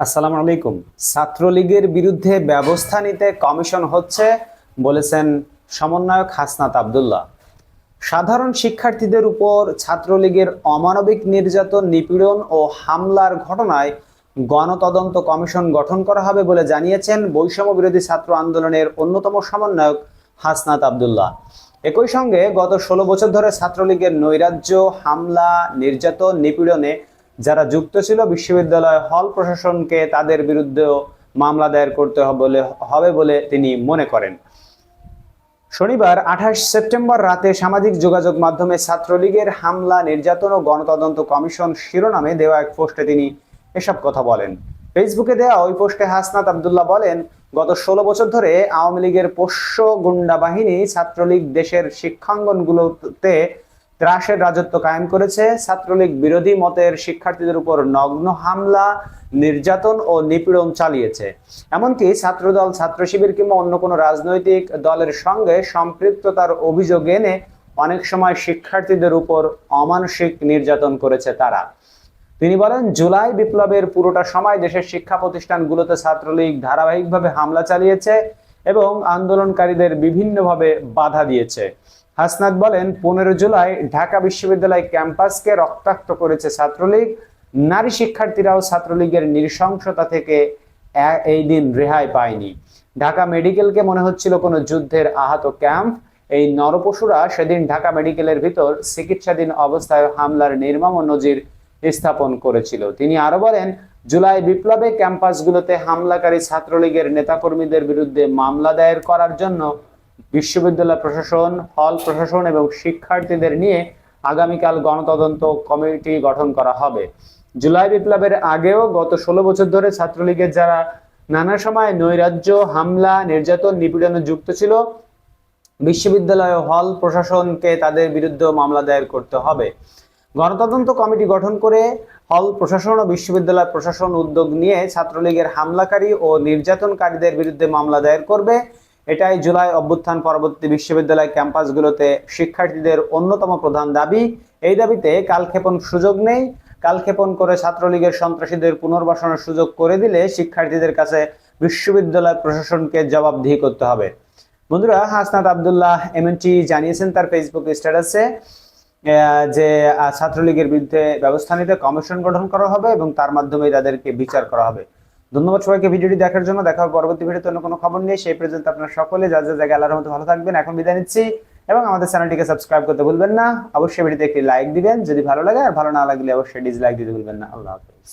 আসসালামু আলাইকুম। ছাত্রলীগের বিরুদ্ধে ব্যবস্থা নিতে কমিশন হচ্ছে, বলেছেন সমন্বয়ক হাসনাত আবদুল্লাহ। সাধারণ শিক্ষার্থীদের উপর ছাত্রলীগের অমানবিক নির্যাতন, নিপীড়ন ও হামলার ঘটনায় গণতদন্ত কমিশন গঠন করা হবে বলে জানিয়েছেন বৈষম্য বিরোধী ছাত্র আন্দোলনের অন্যতম সমন্বয়ক হাসনাত আবদুল্লাহ। একই সঙ্গে গত ষোলো বছর ধরে ছাত্রলীগের নৈরাজ্য, হামলা, নির্যাতন, নিপীড়নে যারা যুক্ত ছিল, বিশ্ববিদ্যালয় হল প্রশাসনকে তাদের বিরুদ্ধেও মামলা দায়ের করতে বলে, হবে বলে তিনি মনে করেন। শনিবার আঠাশ সেপ্টেম্বর রাতে সামাজিক যোগাযোগ মাধ্যমে ছাত্রলীগের হামলা, নির্যাতন ও গণতদন্ত কমিশন শিরোনামে দেওয়া এক পোস্টে তিনি এসব কথা বলেন। ফেসবুকে দেওয়া ওই পোস্টে হাসনাত আবদুল্লাহ বলেন, গত ষোলো বছর ধরে আওয়ামী লীগের পোষ্য গুন্ডা বাহিনী ছাত্রলীগ দেশের শিক্ষাঙ্গনগুলোতে ত্রাসের রাজত্ব কায়েম করেছে। ছাত্রলীগ বিরোধী মতের শিক্ষার্থীদের উপর নগ্ন হামলা, নির্যাতন ও নিপীড়ন চালিয়েছে। এমনকি ছাত্রদল ছাত্র শিবির কিংবা অন্য কোনো রাজনৈতিক দলের সঙ্গে সম্পৃক্ততার অভিযোগ এনে অনেক সময় শিক্ষার্থীদের উপর অমানসিক নির্যাতন করেছে তারা। তিনি বলেন, জুলাই বিপ্লবের পুরোটা সময় দেশের শিক্ষা প্রতিষ্ঠানগুলোতে ছাত্রলীগ ধারাবাহিকভাবে হামলা চালিয়েছে এবং আন্দোলনকারীদের বিভিন্নভাবে বাধা দিয়েছে। হাসনাত বলেন, পনেরো জুলাই ঢাকা বিশ্ববিদ্যালয় ক্যাম্পাসকে রক্তাক্ত করেছে ছাত্রলীগ। নারী শিক্ষার্থীরাও ছাত্রলীগের নৃশংসতা থেকে এই দিন রেহাই পায়নি। ঢাকা মেডিকেলকে মনে হচ্ছিল কোনো যুদ্ধের আহত ক্যাম্প। এই নরপশুরা সেদিন ঢাকা মেডিকেলের ভিতর চিকিৎসাধীন অবস্থায় হামলার নির্মম নজির স্থাপন করেছিল। তিনি আরও বলেন, জুলাই বিপ্লবে ক্যাম্পাসগুলোতে হামলাকারী ছাত্রলীগের নেতাকর্মীদের বিরুদ্ধে মামলা দায়ের করার জন্য বিশ্ববিদ্যালয় প্রশাসন, হল প্রশাসন এবং শিক্ষার্থীদের নিয়ে আগামীকাল গণতদন্ত কমিটি গঠন করা হবে। জুলাই বিপ্লবের আগেও গত ষোলো বছর ধরে ছাত্রলীগের যারা নানা সময় নৈরাজ্য, হামলা, নির্যাতন, নিপীড়নে যুক্ত ছিল, বিশ্ববিদ্যালয় হল প্রশাসনকে তাদের বিরুদ্ধে মামলা দায়ের করতে হবে। গণতদন্ত কমিটি গঠন করে হল প্রশাসন ও বিশ্ববিদ্যালয় প্রশাসন উদ্যোগ নিয়ে ছাত্রলীগের হামলাকারী ও নির্যাতনকারীদের বিরুদ্ধে মামলা দায়ের করবে। এটাই জুলাই অভ্যুত্থান পরবর্তী বিশ্ববিদ্যালয় ক্যাম্পাসগুলোতে শিক্ষার্থীদের অন্যতম প্রধান দাবি। এই দাবিতে কালক্ষেপণ সুযোগ নেই। কালক্ষেপণ করে ছাত্রলীগের সন্ত্রাসীদের পুনর্বাসনের সুযোগ করে দিলে শিক্ষার্থীদের কাছে বিশ্ববিদ্যালয় প্রশাসনকে জবাবদিহি করতে হবে। বন্ধুরা, হাসনাত আবদুল্লাহ এমএনটি জানিয়েছেন তার ফেসবুক স্ট্যাটাসে যে ছাত্রলীগের বিরুদ্ধে ব্যবস্থা নিতে কমিশন গঠন করা হবে এবং তার মাধ্যমে তাদেরকে বিচার করা হবে। ধন্যবাদ সবাইকে ভিডিওটি দেখার জন্য। দেখা হবে পরবর্তী ভিডিওতে অন্য কোনো খবর নেই সেই পর্যন্ত আপনারা সকলে যা যা জায়গায় আল্লাহর মতো ভালো থাকবেন, এখন বিদায় নিচ্ছি। এবং আমাদের চ্যানেলটিকে সাবস্ক্রাইব করতে ভুলবেন না। অবশ্যই ভিডিওতে একটি লাইক দিবেন যদি ভালো লাগে, আর ভালো না লাগলে অবশ্যই ডিসলাইক দিতে ভুলবেন না। আল্লাহ হাফেজ।